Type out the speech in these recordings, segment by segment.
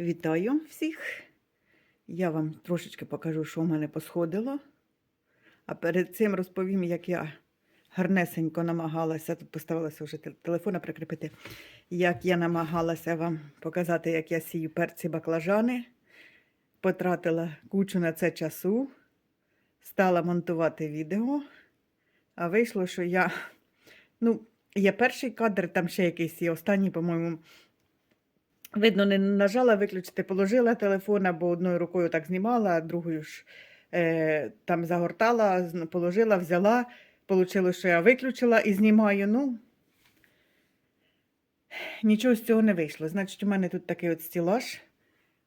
Вітаю всіх! Я вам трошечки покажу, що в мене посходило. А перед цим розповім, як я гарнесенько намагалася, тут поставилася вже тел- телефона прикріпити, як я намагалася вам показати, як я сію перці баклажани. Потратила кучу на це часу, стала монтувати відео, а вийшло, що я. Ну, є перший кадр, там ще якийсь є, останній, по-моєму. Видно, не нажала виключити, положила телефон, або одною рукою так знімала, а другою ж е, там загортала, положила, взяла. Получило, що я виключила і знімаю. Ну, нічого з цього не вийшло. Значить, у мене тут такий от стілаж.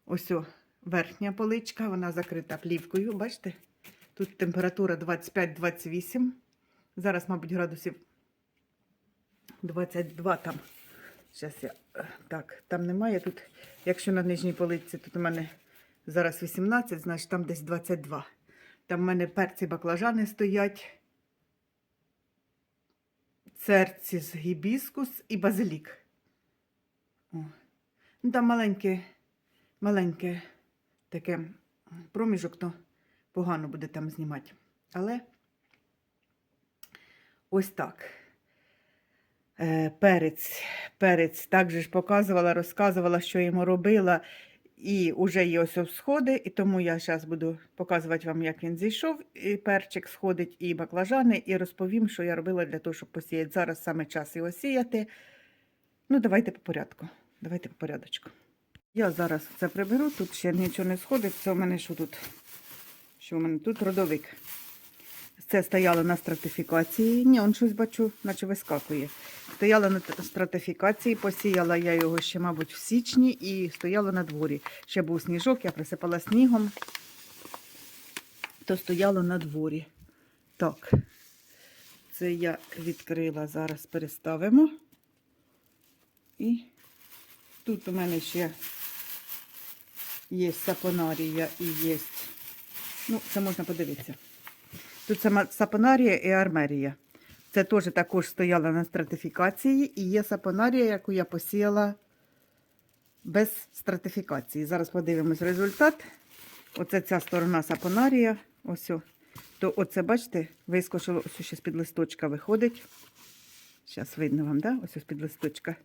Ось о, верхня поличка, вона закрита плівкою. Бачите? Тут температура 25-28. Зараз, мабуть, градусів 22 там. Зараз я е, так, там немає. Тут, якщо на нижній полиці, тут у мене зараз 18, значить там десь 22. Там в мене перці баклажани стоять, церці з гібіскус і базилік. О. Ну, там маленьке, маленьке таке проміжок, то погано буде там знімати. Але ось так. Е, перець. Перець також ж показувала, розказувала, що йому робила. І вже є ось всходи, і тому я зараз буду показувати вам, як він зійшов. І перчик сходить, і баклажани, і розповім, що я робила для того, щоб посіяти. Зараз саме час його сіяти. Ну, давайте по порядку. Давайте по порядочку. Я зараз це приберу, тут ще нічого не сходить. Це у мене що тут? Що у мене тут родовик. Це стояло на стратифікації. Ні, он щось бачу, наче вискакує. Стояла на стратифікації, посіяла я його ще, мабуть, в січні і стояло на дворі. Ще був сніжок, я присипала снігом, то стояло на дворі. Так, це я відкрила, зараз переставимо. І тут у мене ще є сапонарія і є. Ну, це можна подивитися. Тут сама сапонарія і армерія. Це теж також стояла на стратифікації і є сапонарія, яку я посіяла без стратифікації. Зараз подивимось результат. Оце ця сторона сапонарія. Ось. То оце, бачите, вискочило, ось ще з-під листочка виходить. Зараз видно вам, да? Ось з-під листочка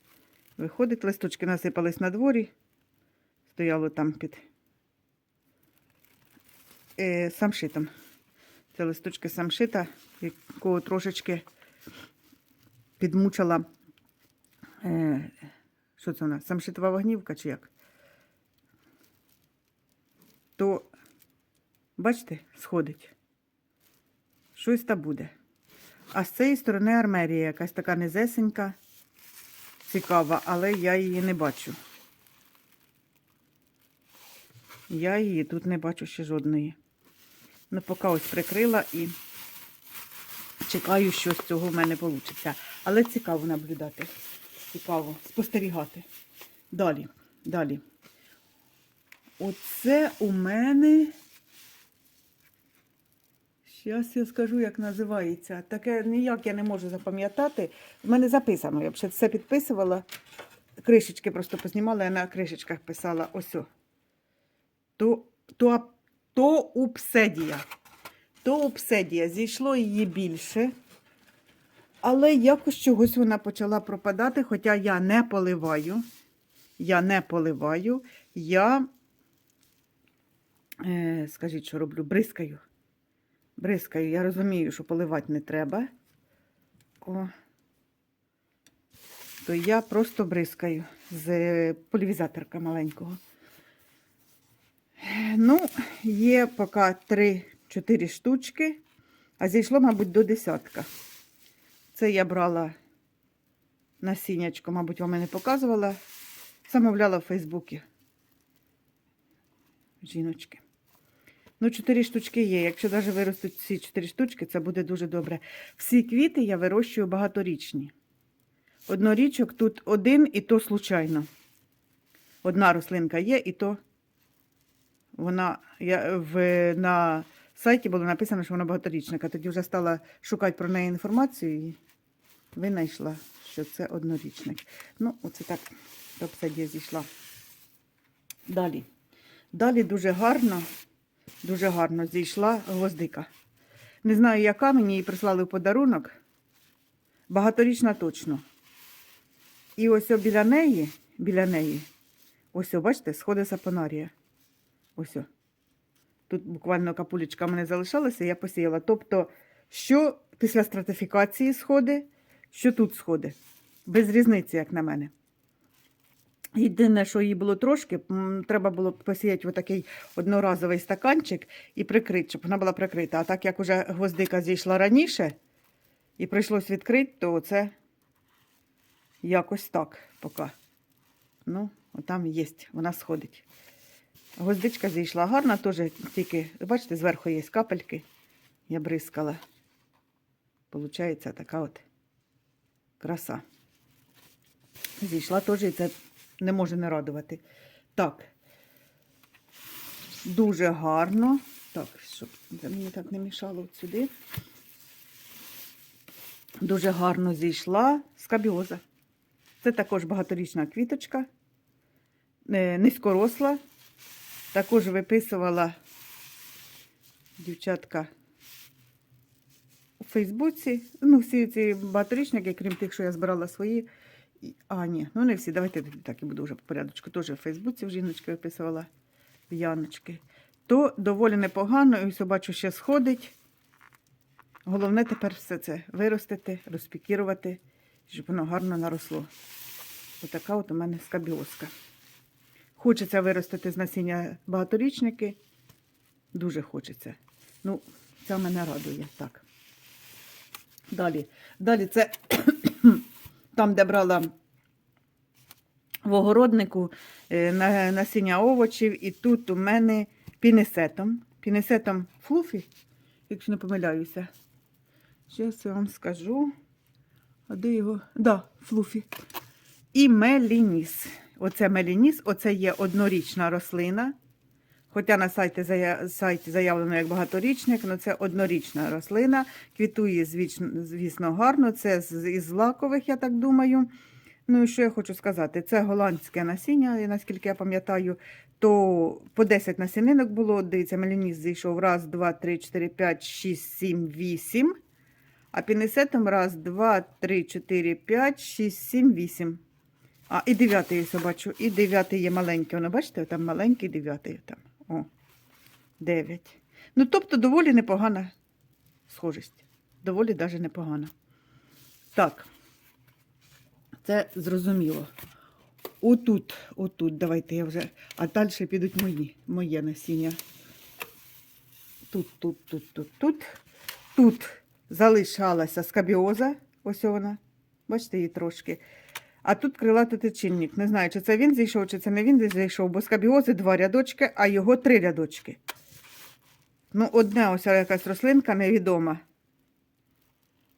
виходить. Листочки насипались на дворі. Стояло там під е, самшитом. Це листочки самшита, якого трошечки підмучила. Е, що це вона? Самшитова вогнівка чи як? То, бачите, сходить. Щось та буде. А з цієї сторони армерія якась така низесенька, цікава, але я її не бачу. Я її тут не бачу ще жодної. Ну, поки ось прикрила і чекаю, що з цього в мене вийде. Але цікаво наблюдати. Цікаво спостерігати. Далі, далі. Оце у мене. Зараз я скажу, як називається. Таке ніяк я не можу запам'ятати. В мене записано, я ще все підписувала. Кришечки просто познімала, я на кришечках писала ось. То, то, то упседія. То упседія. Зійшло її більше. Але якось чогось вона почала пропадати, хоча я не поливаю. Я не поливаю. Я, е, скажіть, що роблю? Бризкаю. Бризкаю. Я розумію, що поливати не треба. О. То я просто бризкаю з полівізаторка маленького. Ну, є поки 3-4 штучки, а зійшло, мабуть, до десятка. Це я брала насіннячко, мабуть, вам і не показувала. Замовляла в Фейсбуці. Жіночки. Ну, 4 штучки є. Якщо навіть виростуть ці 4 штучки, це буде дуже добре. Всі квіти я вирощую багаторічні. Однорічок тут один і то случайно. Одна рослинка є, і то вона я, в, на сайті було написано, що вона багаторічника. Тоді вже стала шукати про неї інформацію і винайшла, що це однорічник. Ну, оце так, тобто зійшла. Далі. Далі дуже гарно, дуже гарно зійшла гвоздика. Не знаю, яка мені її прислали в подарунок. Багаторічна точно. І ось біля неї, біля неї, ось, бачите, сходи сапонарія. Ось. Тут буквально капулечка мене залишалася, я посіяла. Тобто, що після стратифікації сходи, що тут сходи. Без різниці, як на мене. Єдине, що їй було трошки, треба було посіяти в такий одноразовий стаканчик і прикрити, щоб вона була прикрита. А так як уже гвоздика зійшла раніше і прийшлось відкрити, то це якось так поки. Ну, там є, вона сходить. Гвоздичка зійшла гарна, теж тільки, бачите, зверху є капельки. Я бризкала. Получається така от краса. Зійшла теж, і це не може не радувати. Так. Дуже гарно. Так, щоб це мені так не мішало от сюди. Дуже гарно зійшла скабіоза. Це також багаторічна квіточка, е, низькоросла. Також виписувала дівчатка у Фейсбуці. Ну, всі ці багаторічники, крім тих, що я збирала свої. А, ні, ну не всі. Давайте так і буду вже по порядочку. Теж в Фейсбуці в жіночки виписувала в Яночки. То доволі непогано, і ось бачу, ще сходить. Головне тепер все це виростити, розпікірувати, щоб воно гарно наросло. Отака от у мене скабіозка. Хочеться виростити з насіння багаторічники. Дуже хочеться. Ну, це мене радує. Так. Далі. Далі це там, де брала в огороднику е, насіння овочів, і тут у мене пінесетом. Пінесетом флуфі, якщо не помиляюся. Зараз я вам скажу. А де його? Да, флуфі. І мелініс. Оце мелініс, оце є однорічна рослина. Хоча на сайті, сайті заявлено як багаторічник, але це однорічна рослина. Квітує, звісно, гарно. Це із злакових, я так думаю. Ну і що я хочу сказати? Це голландське насіння, наскільки я пам'ятаю, то по 10 насінинок було. Дивіться, мелініс зійшов раз, два, три, чотири, п'ять, шість, сім, вісім. А пінесетом раз, два, три, чотири, п'ять, шість, сім, вісім. А, і дев'ятий ось я бачу. І дев'ятий є маленький. Воно, бачите, там маленький дев'ятий. Там. О, дев'ять. Ну, тобто, доволі непогана схожість. Доволі навіть непогана. Так. Це зрозуміло. Отут, отут, давайте я вже. А далі підуть мої, моє насіння. Тут, тут, тут, тут, тут. Тут залишалася скабіоза. Ось вона. Бачите її трошки. А тут крилатий тичинник. Не знаю, чи це він зійшов, чи це не він зійшов, бо скабіози два рядочки, а його три рядочки. Ну, одна ось якась рослинка невідома.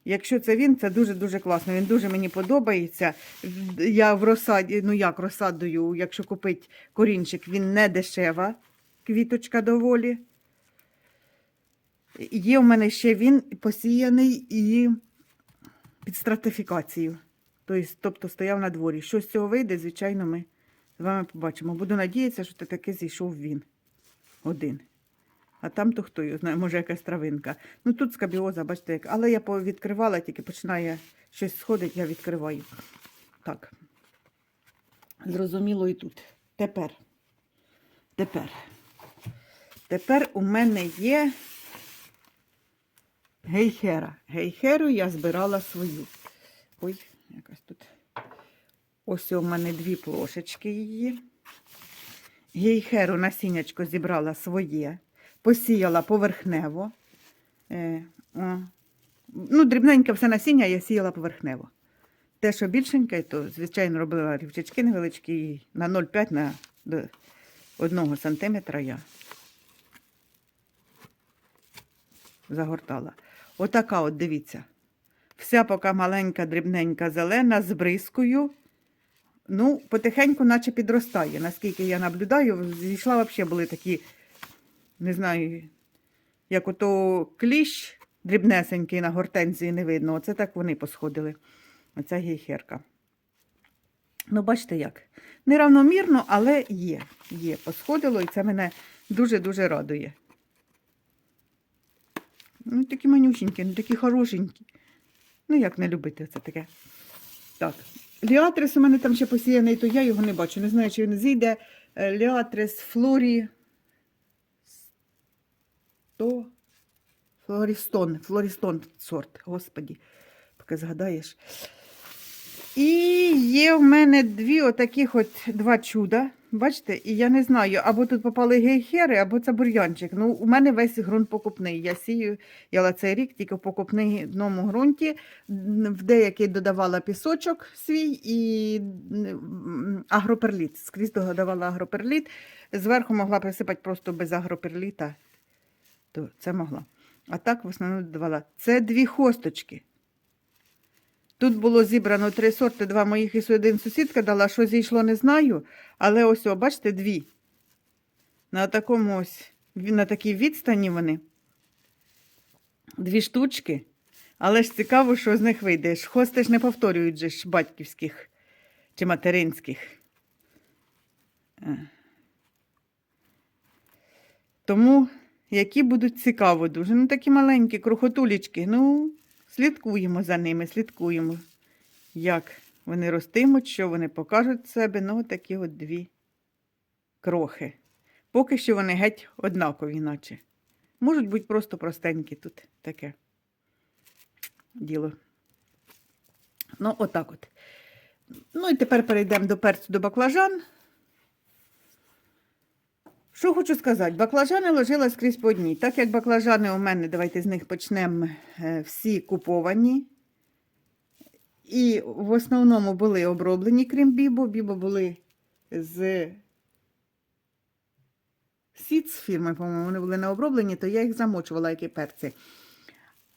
Якщо це він, це дуже-дуже класно. Він дуже мені подобається. Я в розсаді, ну як розсадою, якщо купити корінчик, він не дешева. Квіточка доволі. Є у мене ще він посіяний і під стратифікацію. Тобто, тобто стояв на дворі. Що з цього вийде, звичайно, ми з вами побачимо. Буду надіятися, що це таки зійшов він один. А там то хто його знає, може якась травинка. Ну тут скабіоза, бачите, як. Але я відкривала, тільки починає щось сходить, я відкриваю. Так. Зрозуміло і тут. Тепер. Тепер. Тепер у мене є гейхера. Гейхеру я збирала свою. Ой, якась тут. Ось у мене дві плошечки її. Гейхеру насіннячко зібрала своє, посіяла поверхнево. Е, о. Ну, дрібненьке все насіння я сіяла поверхнево. Те, що більшеньке, то, звичайно, робила рівчачки невеличкі і на 0,5 на до 1 сантиметра я загортала. Отака от, дивіться. Вся поки маленька, дрібненька, зелена, з бризкою. Ну, потихеньку, наче підростає. Наскільки я наблюдаю, зійшла взагалі були такі, не знаю, як ото кліщ дрібнесенький на гортензії не видно. Оце так вони посходили. Оця гейхерка. Ну, бачите як. Неравномірно, але є. Є. Посходило, і це мене дуже-дуже радує. Ну, такі манюсінькі, ну такі хорошенькі. Ну, як не любити це таке. Так. Ліатрис у мене там ще посіяний, то я його не бачу. Не знаю, чи він зійде. Ліатрес Ліатрис Флорі. То. Флорістон. Флорістон сорт. Господі. Поки згадаєш. І є в мене дві отаких от два чуда. Бачите, і я не знаю, або тут попали гейхери, або це бур'янчик. Ну, у мене весь ґрунт покупний. Я сію, я цей рік тільки в покупному ґрунті. В деякий додавала пісочок свій і агроперліт. Скрізь додавала агроперліт. Зверху могла присипати просто без агроперліта. То це могла. А так в основному додавала. Це дві хосточки. Тут було зібрано три сорти, два моїх і один сусідка дала, що зійшло, не знаю. Але ось, о, бачите, дві. На такому ось, на такій відстані вони. Дві штучки. Але ж цікаво, що з них вийде. Хости ж не повторюють же ж батьківських чи материнських. Е. Тому які будуть цікаво дуже. Ну, такі маленькі крохотулечки. Ну, слідкуємо за ними, слідкуємо, як вони ростимуть, що вони покажуть себе. Ну, такі от дві крохи. Поки що вони геть однакові, наче. Можуть бути просто простенькі тут таке діло. Ну, отак от. Ну і тепер перейдемо до перцю до баклажан. Що хочу сказати, баклажани ложила скрізь по одній. Так як баклажани у мене, давайте з них почнемо е, всі куповані. І в основному були оброблені, крім бібо. Бібо були з Сіц фірми, по-моєму, вони були не оброблені, то я їх замочувала, як і перці.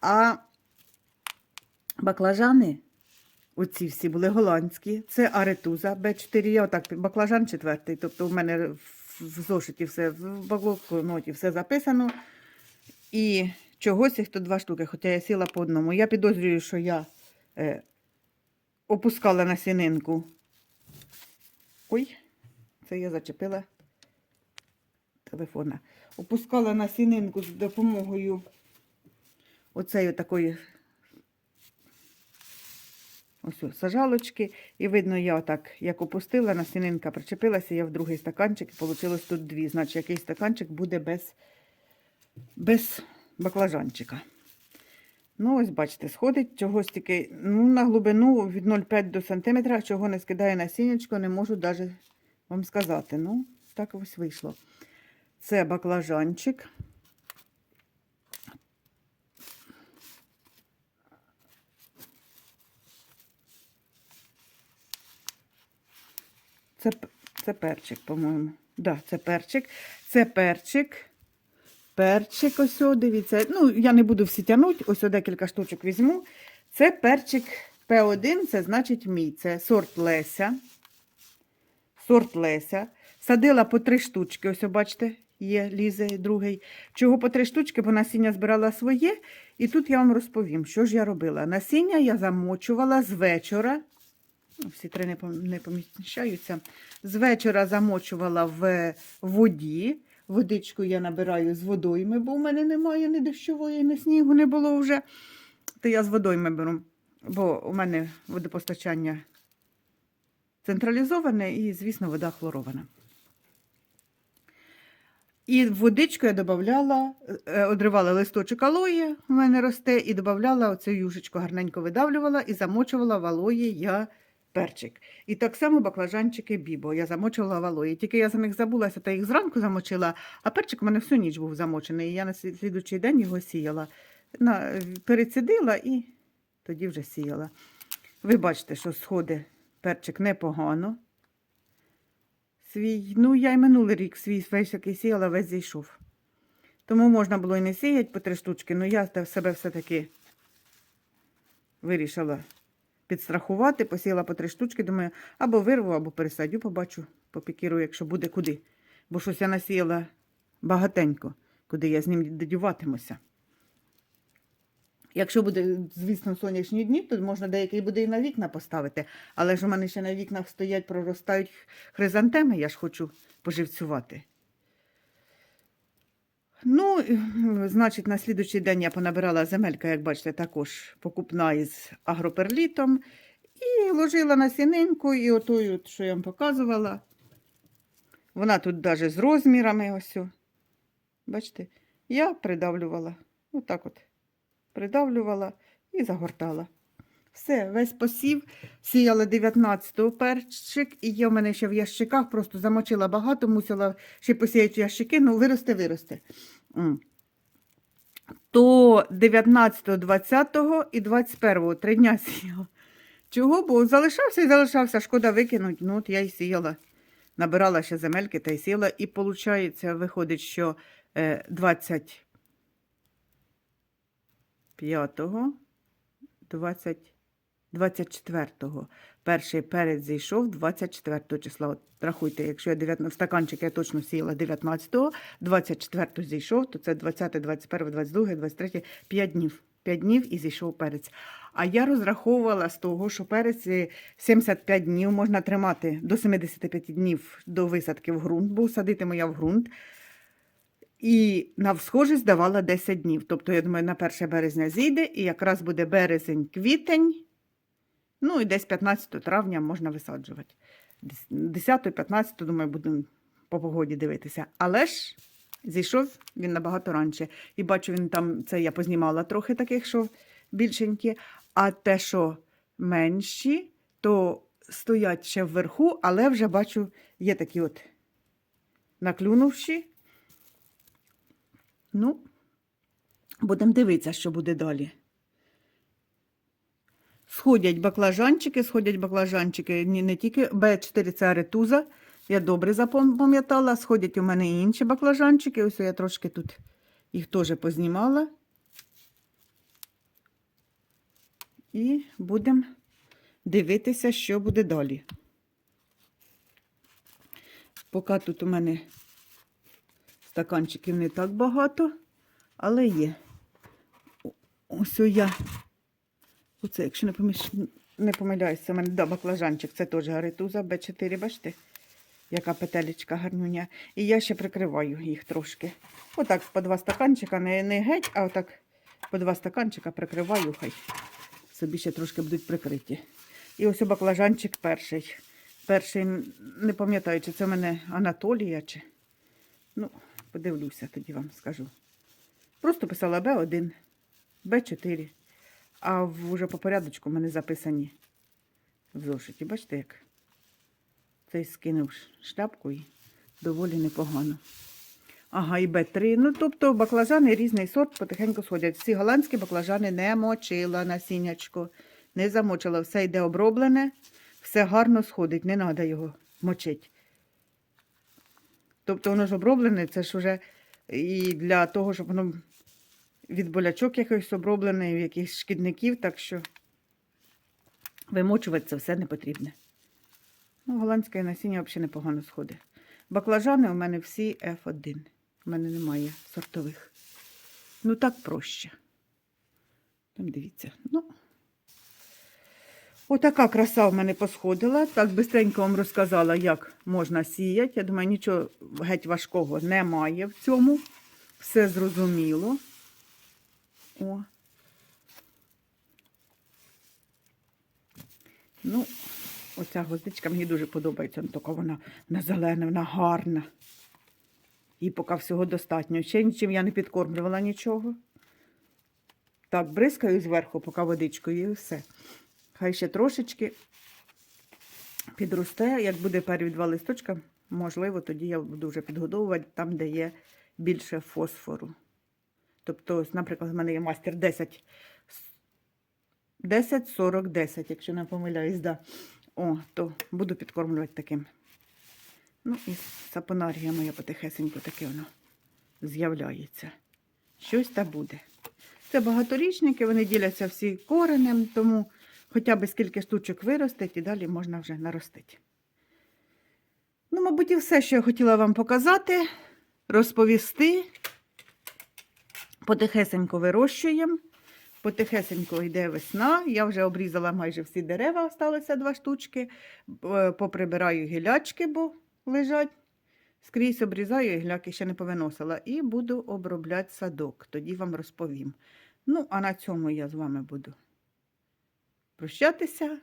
А баклажани, оці всі були голландські, це аретуза Б4. Я отак, баклажан четвертий. Тобто в мене в- в зошиті все, в блокноті все записано. І чогось їх тут два штуки, хоча я сіла по одному. Я підозрюю, що я е, опускала насінинку. Ой, це я зачепила телефона. Опускала насінинку з допомогою оцеї такої ось сажалочки. І видно, я так, як опустила, насінинка причепилася, я в другий стаканчик, і вийшло тут дві. Значить, який стаканчик буде без, без баклажанчика. Ну, ось бачите, сходить чогось тільки ну, на глибину від 0,5 до сантиметра, чого не скидає насіннячко, не можу навіть вам сказати. Ну, так ось вийшло. Це баклажанчик. Це, це перчик, по-моєму. Да, це перчик. Це перчик. Перчик, ось, дивіться. Ну, я не буду всі тягнути, ось декілька штучок візьму. Це перчик П1, це значить мій. Це сорт Леся. Сорт Леся. Садила по три штучки. Ось, бачите, є лізе другий. Чого по три штучки, бо насіння збирала своє. І тут я вам розповім, що ж я робила. Насіння я замочувала з вечора. Ну, Всі три не поміщаються. З вечора замочувала в воді. Водичку я набираю з водойми, бо у мене немає ні дощової, ні снігу не було вже. То я з водойми беру, бо у мене водопостачання централізоване і, звісно, вода хлорована. І в водичку я додавала, е, одривала листочок алої, у мене росте, і додавала оцю юшечку, гарненько видавлювала і замочувала в алої я перчик. І так само баклажанчики бібо. Я замочувала в алої. Тільки я за них забулася, та їх зранку замочила, а перчик у мене всю ніч був замочений. І я на слід- слідуючий день його сіяла. На, перецідила і тоді вже сіяла. Ви бачите, що сходить перчик непогано. Свій, ну, я й минулий рік свій весь який сіяла, весь зійшов. Тому можна було і не сіяти по три штучки, але я те- себе все-таки вирішила підстрахувати, посіяла по три штучки, думаю, або вирву, або пересадю, побачу, попікірую, якщо буде куди. Бо щось я насіяла багатенько, куди я з ним додіватимуся. Якщо буде, звісно, сонячні дні, то можна деякий буде і на вікна поставити. Але ж у мене ще на вікнах стоять, проростають хризантеми, я ж хочу поживцювати. Ну, значить, на слідуючий день я понабирала земелька, як бачите, також покупна із агроперлітом. І ложила на сінинку, і отою, що я вам показувала. Вона тут навіть з розмірами ось. Бачите, я придавлювала. Отак от. Придавлювала і загортала. Все, весь посів. Сіяла 19-го перчик, і є в мене ще в ящиках, просто замочила багато, мусила ще посіяти ящики, ну виросте, виросте. То 19, 20 і 21 три дня сіяла. Чого? Бо залишався і залишався, шкода викинуть. Ну, от я й сіяла. Набирала ще земельки та й сіяла. І виходить, виходить, що е, 25-го, 20, 24-го. Перший перець зійшов 24 числа. От рахуйте, якщо я 19, в стаканчик я точно сіяла 19-го, 24-го зійшов, то це 20, 21, 22, 23, 5 днів. 5 днів і зійшов перець. А я розраховувала з того, що перець е, 75 днів можна тримати до 75 днів до висадки в ґрунт, бо садитиму я в ґрунт. І на всхожість давала 10 днів. Тобто, я думаю, на 1 березня зійде, і якраз буде березень-квітень. Ну і десь 15 травня можна висаджувати. 10-15, думаю, буду по погоді дивитися. Але ж зійшов він набагато раніше. І бачу, він там, це я познімала трохи таких, що більшенькі. А те, що менші, то стоять ще вверху, але вже бачу, є такі от наклюнувші. Ну, будемо дивитися, що буде далі. Сходять баклажанчики, сходять баклажанчики. Ні, не тільки Б4 це аретуза. Я добре запам'ятала. Сходять у мене і інші баклажанчики. Ось я трошки тут їх теж познімала. І будемо дивитися, що буде далі. Поки тут у мене стаканчиків не так багато, але є. Ось я. Оце, якщо не, поміж... не помиляюся, у мене да, баклажанчик, це теж гаритуза Б4, бачите? Яка петелечка гарнюня. І я ще прикриваю їх трошки. Отак по два стаканчика, не, не геть, а отак по два стаканчика прикриваю, хай собі ще трошки будуть прикриті. І ось баклажанчик перший. Перший, не пам'ятаю, чи це в мене Анатолія, чи. Ну, подивлюся, тоді вам скажу. Просто писала Б1, Б4. А вже по порядочку в мене записані в зошиті. Бачите, як цей скинув шляпку і доволі непогано. Ага, і Б3. Ну, тобто баклажани різний сорт потихеньку сходять. Всі голландські баклажани не мочила насіннячко, не замочила. Все йде оброблене, все гарно сходить, не треба його мочити. Тобто воно ж оброблене, це ж вже і для того, щоб воно від болячок якихось оброблене, від якихось шкідників, так що вимочувати це все не потрібне. Ну, голландське насіння взагалі непогано сходить. Баклажани у мене всі F1. У мене немає сортових. Ну, так проще. Там дивіться. Ну. Отака краса в мене посходила. Так бистренько вам розказала, як можна сіяти. Я думаю, нічого геть важкого немає в цьому. Все зрозуміло. О. Ну, оця гвоздичка мені дуже подобається. Ну, тільки вона, вона зелена, вона гарна. І поки всього достатньо. Ще нічим я не підкормлювала нічого. Так, бризкаю зверху, поки водичкою і все. Хай ще трошечки підросте. Як буде перві два листочка, можливо, тоді я буду вже підгодовувати там, де є більше фосфору. Тобто, ось, наприклад, в мене є мастер 10, 10, 40, 10, якщо не помиляюсь, да. О, то буду підкормлювати таким. Ну, і сапонарія моя потихесенько таке воно з'являється. Щось та буде. Це багаторічники, вони діляться всі коренем, тому хоча б скільки штучок виростить, і далі можна вже наростити. Ну, мабуть, і все, що я хотіла вам показати, розповісти. Потихесенько вирощуємо. Потихесенько йде весна. Я вже обрізала майже всі дерева, осталося два штучки. Е, Поприбираю гілячки, бо лежать. Скрізь обрізаю, і гіляки ще не повиносила. І буду обробляти садок. Тоді вам розповім. Ну, а на цьому я з вами буду прощатися.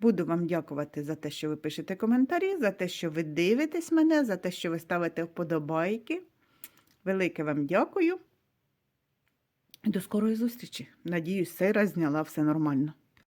Буду вам дякувати за те, що ви пишете коментарі, за те, що ви дивитесь мене, за те, що ви ставите вподобайки. Велике вам дякую. До скорої зустрічі. Надіюсь, цей раз зняла все нормально.